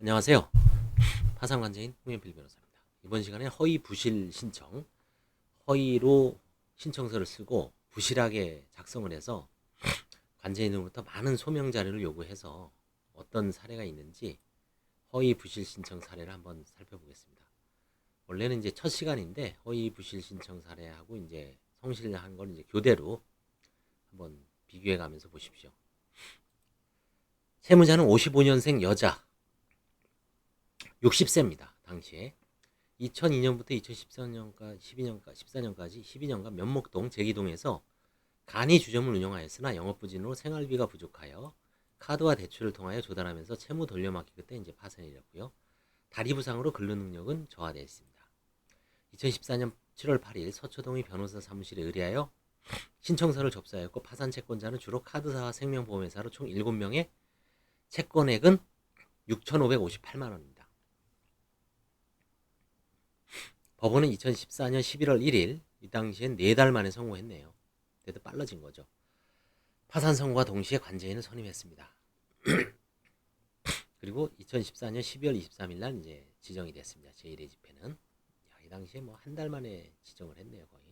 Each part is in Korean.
안녕하세요. 파산관제인 홍현필 변호사입니다. 이번 시간에 허위 부실 신청, 허위로 신청서를 쓰고 부실하게 작성을 해서 관제인으로부터 많은 소명 자료를 요구해서 어떤 사례가 있는지 허위 부실 신청 사례를 한번 살펴보겠습니다. 원래는 이제 첫 시간인데 허위 부실 신청 사례하고 이제 성실한 걸 이제 교대로 한번 비교해 가면서 보십시오. 채무자는 55년생 여자 60세입니다. 당시에 2002년부터 2014년까지 12년까지 14년까지 12년간 면목동 제기동에서 간이 주점을 운영하였으나 영업 부진으로 생활비가 부족하여 카드와 대출을 통하여 조달하면서 채무 돌려막기 그때 이제 파산이 됐고요. 다리 부상으로 근로 능력은 저하되어 있습니다. 2014년 7월 8일 서초동의 변호사 사무실에 의뢰하여 신청서를 접수하였고 파산 채권자는 주로 카드사와 생명보험회사로 총 7명의 채권액은 6,558만 원입니다. 법원은 2014년 11월 1일 이 당시엔 4달 만에 선고했네요. 그래도 빨라진 거죠. 파산 선고와 동시에 관제인을 선임했습니다. 그리고 2014년 12월 23일 날 이제 지정이 됐습니다. 제1회 집회는 야, 이 당시에 뭐 한 달 만에 지정을 했네요, 거의.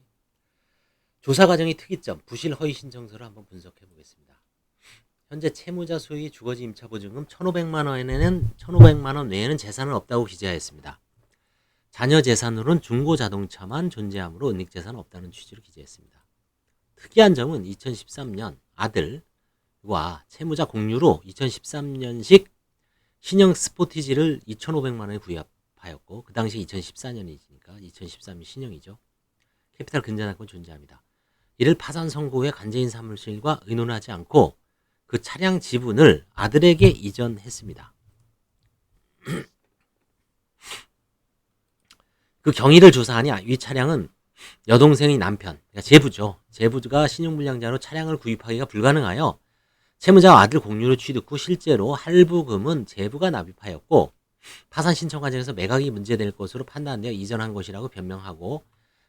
조사 과정의 특이점, 부실 허위 신청서를 한번 분석해 보겠습니다. 현재 채무자 소유의 주거지 임차 보증금 1,500만 원에는 1,500만 원 외에는 재산은 없다고 기재하였습니다. 자녀 재산으로는 중고 자동차만 존재하므로 은닉 재산은 없다는 취지로 기재했습니다. 특이한 점은 2013년 아들과 채무자 공유로 2013년식 신형 스포티지를 2,500만 원에 구입하였고 그 당시 2014년이니까 2013년 신형이죠. 캐피탈 근저당권 존재합니다. 이를 파산 선고 후에 관제인 사무실과 의논하지 않고 그 차량 지분을 아들에게 이전했습니다. 그 경위를 조사하니 이 차량은 여동생의 남편, 그러니까 제부죠. 제부가 신용불량자로 차량을 구입하기가 불가능하여 채무자와 아들 공유로 취득 후 실제로 할부금은 제부가 납입하였고 파산 신청 과정에서 매각이 문제될 것으로 판단되어 이전한 것이라고 변명하고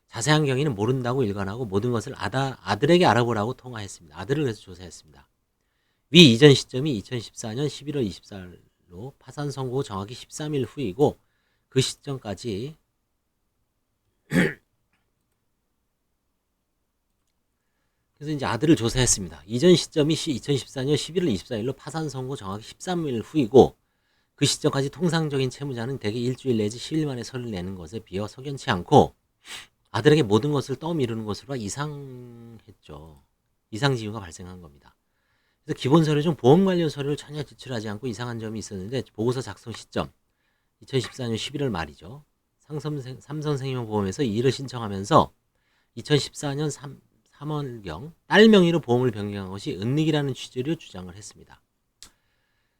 자세한 경위는 모른다고 일관하고 모든 것을 아다, 아들에게 알아보라고 통화했습니다. 아들을 위해서 조사했습니다. 위 이전 시점이 2014년 11월 24일로 파산 선고 정확히 13일 후이고 그 시점까지 그래서 이제 아들을 조사했습니다. 이전 시점이 2014년 11월 24일로 파산 선고 정확히 13일 후이고 그 시점까지 통상적인 채무자는 대개 일주일 내지 10일 만에 서류를 내는 것에 비해 석연치 않고 아들에게 모든 것을 떠미루는 것으로 이상했죠. 이상 지유가 발생한 겁니다. 그래서 기본 서류 중 보험 관련 서류를 전혀 제출하지 않고 이상한 점이 있었는데 보고서 작성 시점 2014년 11월 말이죠. 상섬, 삼선생명보험에서 이 일을 신청하면서 2014년 3, 3월경 딸 명의로 보험을 변경한 것이 은닉이라는 취지로 주장을 했습니다.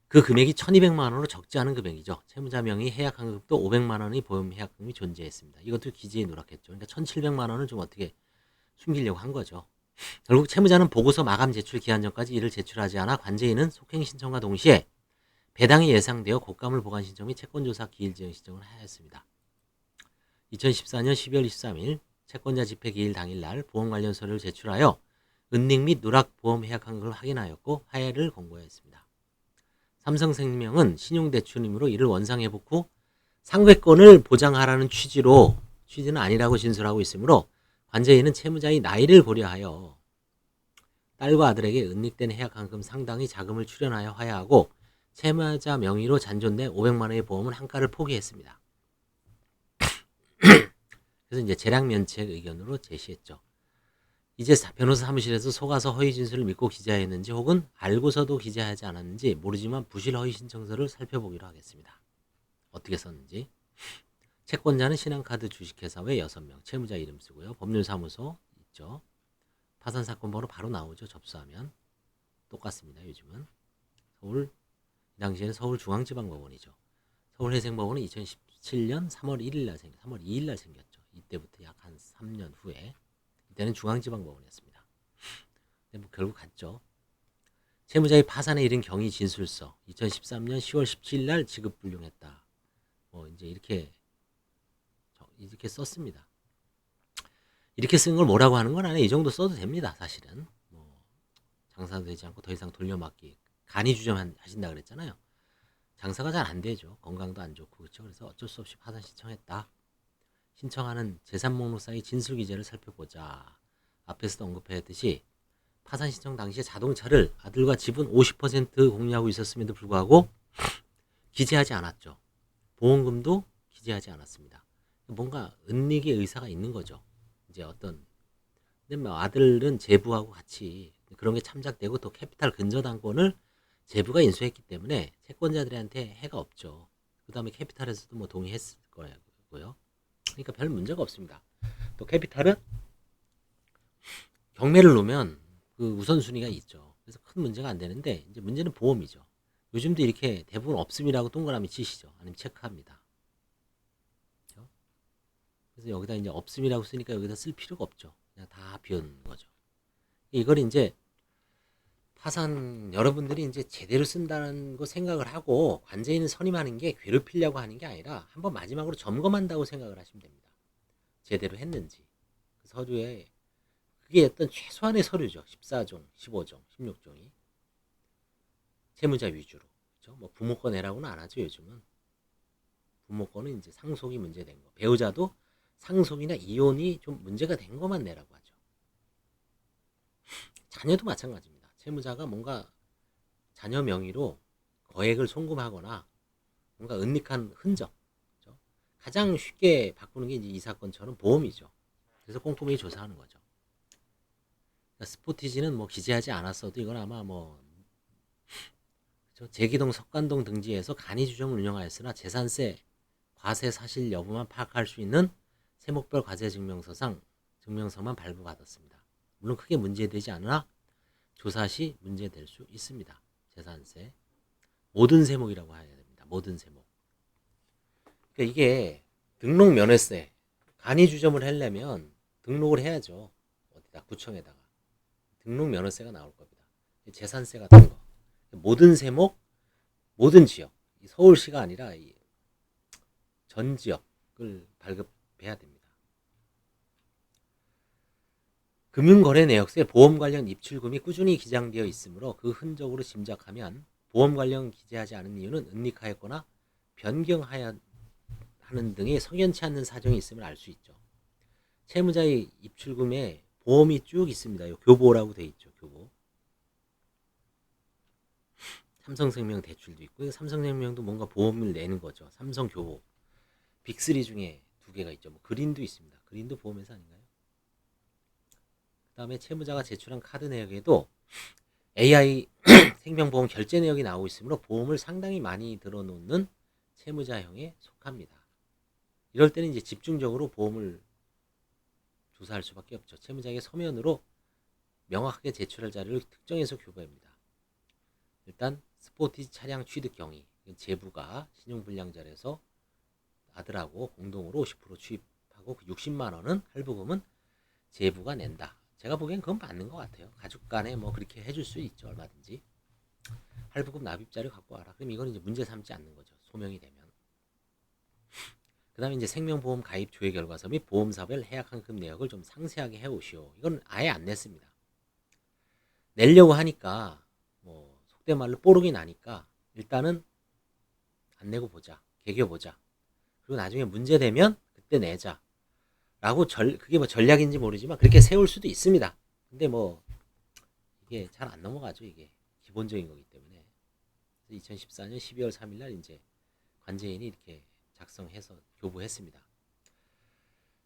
그 금액이 1200만 원으로 적지 않은 금액이죠. 채무자 명의 해약 환급도 500만 원의 보험 해약금이 존재했습니다. 이것도 기재에 누락했죠. 그러니까 1700만 원을 좀 어떻게 숨기려고 한 거죠. 결국 채무자는 보고서 마감 제출 기한 전까지 이를 제출하지 않아 관제인은 속행 신청과 동시에 배당이 예상되어 곡감을 보관 신청 및 채권조사 기일 지연 신청을 하였습니다. 2014년 12월 23일 채권자 집회 기일 당일날 보험 관련 서류를 제출하여 은닉 및 누락 보험 해약 한금을 확인하였고 하해를 공고하였습니다. 삼성생명은 신용대출이므로 이를 원상회복 후 상회권을 보장하라는 취지로 취지는 아니라고 진술하고 있으므로 관제인은 채무자의 나이를 고려하여 딸과 아들에게 은닉된 해약한금 상당히 자금을 출연하여 화해하고 채무자 명의로 잔존된 500만 원의 보험은 한가를 포기했습니다. 그래서 이제 재량 면책 의견으로 제시했죠. 이제 변호사 사무실에서 속아서 허위 진술을 믿고 기재했는지 혹은 알고서도 기재하지 않았는지 모르지만 부실 허위 신청서를 살펴보기로 하겠습니다. 어떻게 썼는지. 채권자는 신한카드 주식회사 외 6명, 채무자 이름 쓰고요. 법률사무소 있죠. 파산사건 번호 바로 나오죠. 접수하면. 똑같습니다. 요즘은. 서울, 이 당시에는 서울중앙지방법원이죠. 서울회생법원은 2017년 3월 1일 날 생겼, 3월 2일 날 생겼죠. 이때부터 약 한 3년 후에. 이때는 중앙지방법원이었습니다. 근데 뭐 결국 갔죠. 채무자의 파산에 이른 경위 진술서 2013년 10월 17일 날 지급 불용했다. 뭐 이제 이렇게 이렇게 썼습니다. 이렇게 쓴 걸 뭐라고 하는 건 아니에요. 이 정도 써도 됩니다. 사실은 뭐 장사도 되지 않고 더 이상 돌려막기 간이 주점 하신다 그랬잖아요. 장사가 잘 안 되죠. 건강도 안 좋고 그렇죠. 그래서 어쩔 수 없이 파산 신청했다. 신청하는 재산 목록상의 진술 기재를 살펴보자. 앞에서도 언급했듯이 파산 신청 당시에 자동차를 아들과 집은 50% 공유하고 있었음에도 불구하고 기재하지 않았죠. 보험금도 기재하지 않았습니다. 뭔가 은닉의 의사가 있는 거죠. 이제 어떤 근데 뭐 아들은 제부하고 같이 그런 게 참작되고 또 캐피탈 근저당권을 제부가 인수했기 때문에 채권자들한테 해가 없죠. 그 다음에 캐피탈에서도 뭐 동의했을 거고요. 그러니까 별 문제가 없습니다. 또 캐피탈은 경매를 놓으면 그 우선순위가 있죠. 그래서 큰 문제가 안 되는데 이제 문제는 보험이죠. 요즘도 이렇게 대부분 없음이라고 동그라미 치시죠. 아니면 체크합니다. 그렇죠? 그래서 여기다 이제 없음이라고 쓰니까 여기다 쓸 필요가 없죠. 그냥 다 비우는 거죠. 이걸 이제 파산 여러분들이 이제 제대로 쓴다는 거 생각을 하고 관제인을 선임하는 게 괴롭히려고 하는 게 아니라 한번 마지막으로 점검한다고 생각을 하시면 됩니다. 제대로 했는지 그 서류에 그게 어떤 최소한의 서류죠. 14종, 15종, 16종이 채무자 위주로 그렇죠? 뭐 부모권 내라고는 안 하죠 요즘은 부모권은 이제 상속이 문제된 거 배우자도 상속이나 이혼이 좀 문제가 된 것만 내라고 하죠. 자녀도 마찬가지입니다. 채무자가 뭔가 자녀 명의로 거액을 송금하거나 뭔가 은닉한 흔적 그렇죠? 가장 쉽게 바꾸는 게 이제 이 사건처럼 보험이죠. 그래서 꼼꼼히 조사하는 거죠. 그러니까 스포티지는 뭐 기재하지 않았어도 이건 아마 뭐 그렇죠? 제기동 석관동 등지에서 간이 주점을 운영하였으나 재산세 과세 사실 여부만 파악할 수 있는 세목별 과세 증명서상 증명서만 발부받았습니다. 물론 크게 문제되지 않으나 조사 시 문제될 수 있습니다. 재산세 모든 세목이라고 해야 됩니다. 모든 세목. 그러니까 이게 등록 면회세 간이 주점을 하려면 등록을 해야죠. 어디다 구청에다가 등록 면허세가 나올 겁니다. 재산세 같은 거 모든 세목 모든 지역 이 서울시가 아니라 이전 지역을 발급해야 됩니다. 금융거래 내역서에 보험 관련 입출금이 꾸준히 기장되어 있으므로 그 흔적으로 짐작하면 보험 관련 기재하지 않은 이유는 은닉하였거나 변경하여 하는 등의 석연치 않는 사정이 있음을 알 수 있죠. 채무자의 입출금에 보험이 쭉 있습니다. 요 교보라고 돼 있죠. 교보. 삼성생명 대출도 있고 삼성생명도 뭔가 보험을 내는 거죠. 삼성교보. 빅3 중에 두 개가 있죠. 뭐 그린도 있습니다. 그린도 보험회사 아닌가요? 그다음에 채무자가 제출한 카드 내역에도 AI 생명보험 결제 내역이 나오고 있으므로 보험을 상당히 많이 들어놓는 채무자형에 속합니다. 이럴 때는 이제 집중적으로 보험을 조사할 수밖에 없죠. 채무자에게 서면으로 명확하게 제출할 자료를 특정해서 교부합니다. 일단 스포티 차량 취득 경위 제부가 신용불량자에서 아들하고 공동으로 50% 취입하고 그 60만 원은 할부금은 제부가 낸다. 제가 보기엔 그건 맞는 것 같아요. 가족 간에 뭐 그렇게 해줄 수 있죠 얼마든지. 할부금 납입자를 갖고 와라. 그럼 이건 이제 문제 삼지 않는 거죠. 소명이 되면. 그 다음에 이제 생명보험 가입 조회 결과서 및 보험사별 해약환급 내역을 좀 상세하게 해오시오. 이건 아예 안 냈습니다. 내려고 하니까 뭐 속된 말로 뽀록이 나니까 일단은 안 내고 보자. 개겨 보자. 그리고 나중에 문제 되면 그때 내자. 라고 절, 그게 뭐 전략인지 모르지만 그렇게 세울 수도 있습니다. 근데 뭐 이게 잘 안 넘어가죠. 이게 기본적인 거기 때문에. 2014년 12월 3일 날 이제 관제인이 이렇게 작성해서 교부했습니다.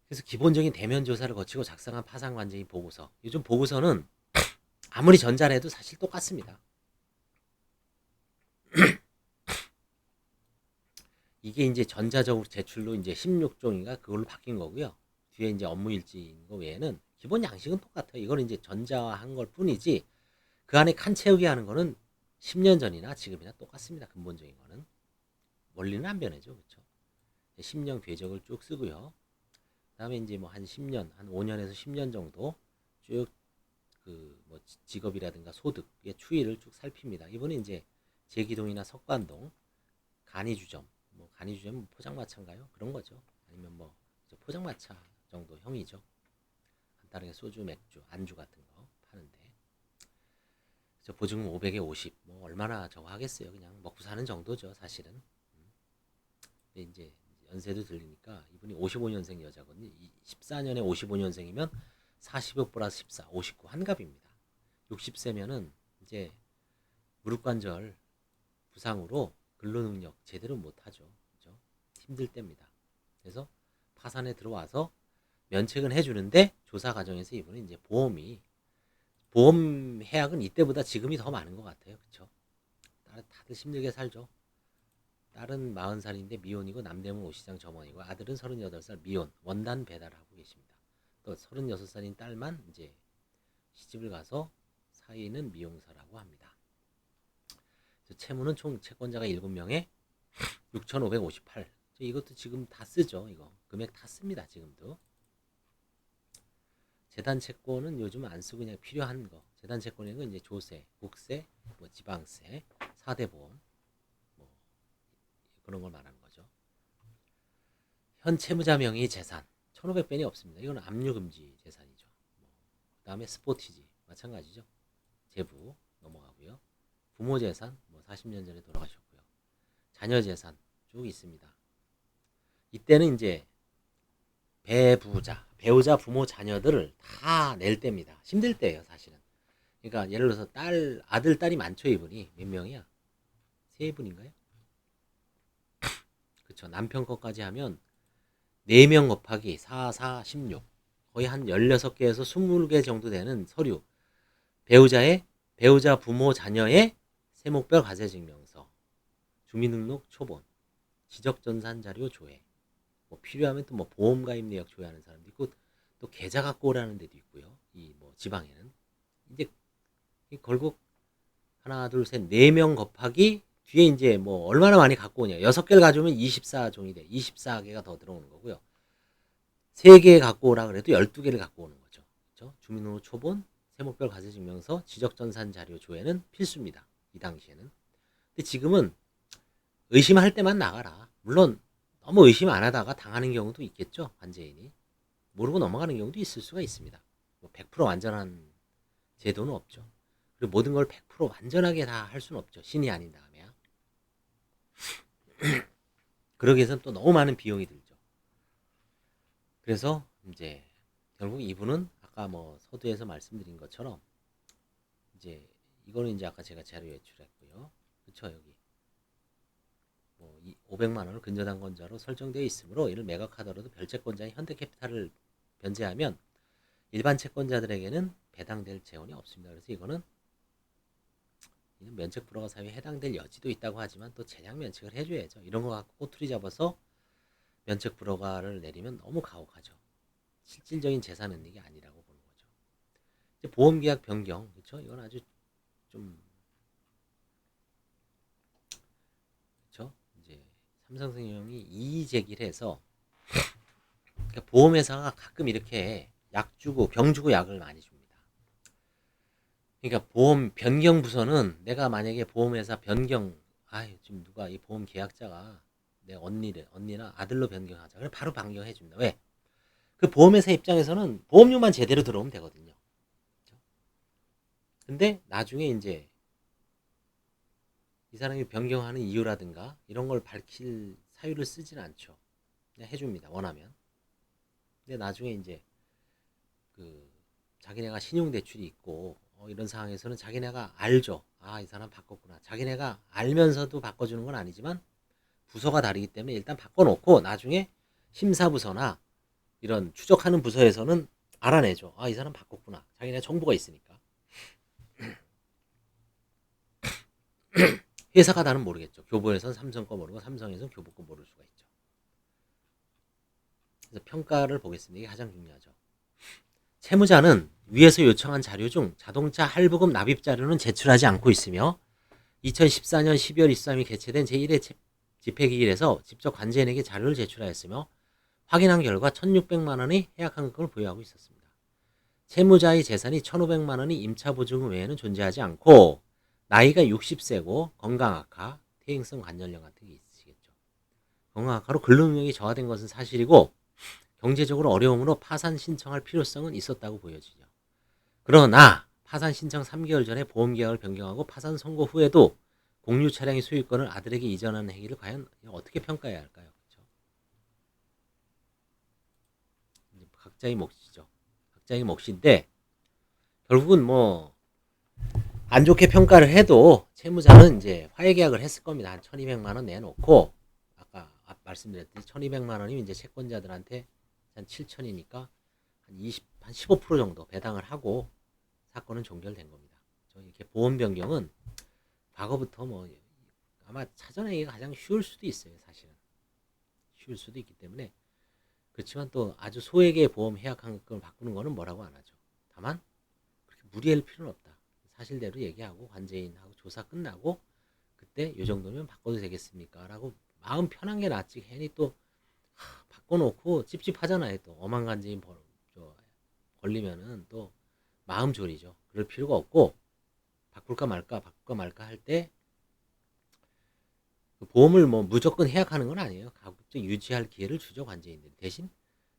그래서 기본적인 대면 조사를 거치고 작성한 파산 관제인 보고서. 요즘 보고서는 아무리 전자래도 사실 똑같습니다. 이게 이제 전자적으로 제출로 이제 16종인가 그걸로 바뀐 거고요. 뒤에 이제 업무 일지인 거 외에는 기본 양식은 똑같아요. 이거는 이제 전자한 걸 뿐이지 그 안에 칸 채우기 하는 거는 10년 전이나 지금이나 똑같습니다. 근본적인 거는 원리는 안 변하죠, 그렇죠? 10년 궤적을 쭉 쓰고요. 그다음에 이제 뭐 한 10년, 한 5년에서 10년 정도 쭉 그 뭐 직업이라든가 소득의 추이를 쭉 살핍니다. 이번에 이제 제기동이나 석관동, 간이주점, 뭐 간이주점 포장마차인가요? 그런 거죠. 아니면 뭐 포장마차 정도 형이죠. 간단하게 소주, 맥주, 안주 같은 거 파는데. 저 보증금 500에 50. 뭐 얼마나 저거 하겠어요. 그냥 먹고 사는 정도죠, 사실은. 음. 근데 이제 연세도 들리니까 이분이 55년생 여자거든요. 14년에 55년생이면 45 플러스 14, 59 한갑입니다. 60세면은 이제 무릎 관절 부상으로 근로 능력 제대로 못 하죠. 그죠? 힘들 때입니다. 그래서 파산에 들어와서 면책은 해주는데 조사 과정에서 이분은 이제 보험이 보험 해약은 이때보다 지금이 더 많은 것 같아요. 그쵸? 다들, 힘들게 살죠. 딸은 40살인데 미혼이고 남대문 옷시장 점원이고 아들은 38살 미혼 원단 배달하고 계십니다. 또 36살인 딸만 이제 시집을 가서 사위는 미용사라고 합니다. 채무는 총 채권자가 7명에 6,558. 이것도 지금 다 쓰죠. 이거 금액 다 씁니다. 지금도. 재단 채권은 요즘 안 쓰고 그냥 필요한 거. 재단 채권은 이제 조세, 국세, 뭐 지방세, 사대보험 뭐 그런 걸 말하는 거죠. 현 채무자 명의 재산 1,500변이 없습니다. 이건 압류 금지 재산이죠. 뭐, 그다음에 스포티지 마찬가지죠. 재부 넘어가고요. 부모 재산 뭐 40년 전에 돌아가셨고요. 자녀 재산 쭉 있습니다. 이때는 이제 배부자, 배우자, 부모, 자녀들을 다 낼 때입니다. 힘들 때예요, 사실은. 그러니까 예를 들어서 딸, 아들, 딸이 많죠, 이분이. 몇 명이야? 세 분인가요? 그쵸. 남편 것까지 하면 4명 곱하기 4, 4, 16. 거의 한 16개에서 20개 정도 되는 서류. 배우자의, 배우자, 부모, 자녀의 세목별 과세증명서, 주민등록 초본, 지적전산 자료 조회, 뭐 필요하면 또 뭐 보험 가입 내역 조회하는 사람도 있고 또 계좌 갖고 오라는 데도 있고요. 이 뭐 지방에는 이제 이 결국 하나 둘 셋 네 명 곱하기 뒤에 이제 뭐 얼마나 많이 갖고 오냐 여섯 개를 가져오면 24종이 돼 24개가 더 들어오는 거고요. 세 개 갖고 오라 그래도 12개를 갖고 오는 거죠. 그렇죠? 주민등록 초본, 세목별 과세증명서, 지적전산 자료 조회는 필수입니다. 이 당시에는. 근데 지금은 의심할 때만 나가라. 물론 너무 의심 안 하다가 당하는 경우도 있겠죠. 관제인이. 모르고 넘어가는 경우도 있을 수가 있습니다. 뭐100% 완전한 제도는 없죠. 그리고 모든 걸 100% 완전하게 다 할 수는 없죠. 신이 아닌 다음에야. 그러기 위해서는 또 너무 많은 비용이 들죠. 그래서 이제 결국 이분은 아까 뭐 서두에서 말씀드린 것처럼 이제 이거는 이제 아까 제가 자료 외출했고요. 그쵸 여기 뭐 500만 원을 근저당권자로 설정되어 있으므로 이를 매각하더라도 별채권자인 현대캐피탈을 변제하면 일반 채권자들에게는 배당될 재원이 없습니다. 그래서 이거는 이는 면책 불허가 사유에 해당될 여지도 있다고 하지만 또 재량 면책을 해줘야죠. 이런 거 갖고 꼬투리 잡아서 면책 불허가를 내리면 너무 가혹하죠. 실질적인 재산 은닉이 아니라고 보는 거죠. 보험계약 변경, 그렇죠? 이건 아주 좀 그렇죠? 이제 삼성생명이 이의 제기를 해서 그러니까 보험회사가 가끔 이렇게 약 주고 병 주고 약을 많이 줍니다. 그러니까 보험 변경 부서는 내가 만약에 보험회사 변경 아유 지금 누가 이 보험 계약자가 내 언니를 언니나 아들로 변경하자. 그래 바로 변경해 줍니다. 왜? 그 보험회사 입장에서는 보험료만 제대로 들어오면 되거든요. 그렇죠? 근데 나중에 이제 이 사람이 변경하는 이유라든가 이런 걸 밝힐 사유를 쓰지는 않죠. 그냥 해줍니다. 원하면. 근데 나중에 이제 그 자기네가 신용대출이 있고 어, 이런 상황에서는 자기네가 알죠. 아, 이 사람 바꿨구나. 자기네가 알면서도 바꿔주는 건 아니지만 부서가 다르기 때문에 일단 바꿔놓고 나중에 심사부서나 이런 추적하는 부서에서는 알아내죠. 아, 이 사람 바꿨구나. 자기네 정보가 있으니까. 회사가 나는 모르겠죠. 교보에서는 삼성 거 모르고 삼성에서는 교보 거 모를 수가 있죠. 그래서 평가를 보겠습니다. 이게 가장 중요하죠. 채무자는 위에서 요청한 자료 중 자동차 할부금 납입 자료는 제출하지 않고 있으며 2014년 12월 23일 개최된 제1회 집회기일에서 직접 관제인에게 자료를 제출하였으며 확인한 결과 1,600만 원의 해약환급금을 부여하고 있었습니다. 채무자의 재산이 1,500만 원이 임차보증금 외에는 존재하지 않고 나이가 60세고 건강 악화, 퇴행성 관절염 같은 게 있으시겠죠. 건강 악화로 근로능력이 저하된 것은 사실이고 경제적으로 어려움으로 파산 신청할 필요성은 있었다고 보여지죠. 그러나 파산 신청 3개월 전에 보험 계약을 변경하고 파산 선고 후에도 공유 차량의 소유권을 아들에게 이전하는 행위를 과연 어떻게 평가해야 할까요? 그렇죠? 각자의 몫이죠. 각자의 몫인데 결국은 뭐 안 좋게 평가를 해도 채무자는 이제 화해 계약을 했을 겁니다. 한 1,200만 원 내놓고 아까 앞 말씀드렸듯이 1,200만 원이면 이제 채권자들한테 한 7천이니까 한 20, 한 15% 정도 배당을 하고 사건은 종결된 겁니다. 저 이렇게 보험 변경은 과거부터 뭐 아마 찾아내기가 가장 쉬울 수도 있어요, 사실은. 쉬울 수도 있기 때문에 그렇지만 또 아주 소액의 보험 해약 환급금을 바꾸는 거는 뭐라고 안 하죠. 다만 그렇게 무리할 필요는 없다. 사실대로 얘기하고 관제인하고 조사 끝나고 그때 요 정도면 바꿔도 되겠습니까? 라고 마음 편한 게 낫지 괜히 또 하, 바꿔놓고 찝찝하잖아요. 또 엄한 관제인 벌, 저, 걸리면은 또 마음 졸이죠. 그럴 필요가 없고 바꿀까 말까 바꿀까 말까 할때 그 보험을 뭐 무조건 해약하는 건 아니에요. 가급적 유지할 기회를 주죠 관제인들 대신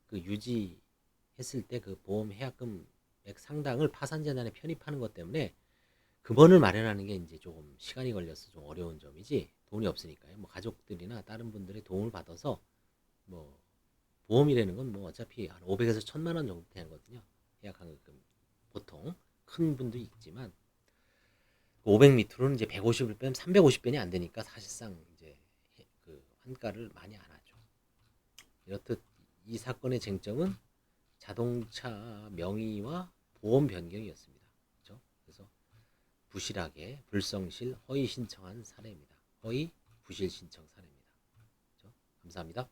그 유지했을 때 그 보험 해약금 액 상당을 파산재단에 편입하는 것 때문에 금원을 마련하는 게 이제 조금 시간이 걸려서 좀 어려운 점이지 돈이 없으니까요. 뭐 가족들이나 다른 분들의 도움을 받아서 뭐 보험이라는 건 뭐 어차피 한 500에서 1000만 원 정도 되거든요. 해약환급금 보통 큰 분도 있지만 500 밑으로는 이제 150을 빼면 350변이 안 되니까 사실상 이제 해- 그 환가를 많이 안 하죠. 이렇듯 이 사건의 쟁점은 자동차 명의와 보험 변경이었습니다. 부실하게 불성실 허위 신청한 사례입니다. 허위 부실 신청 사례입니다. 그렇죠? 감사합니다.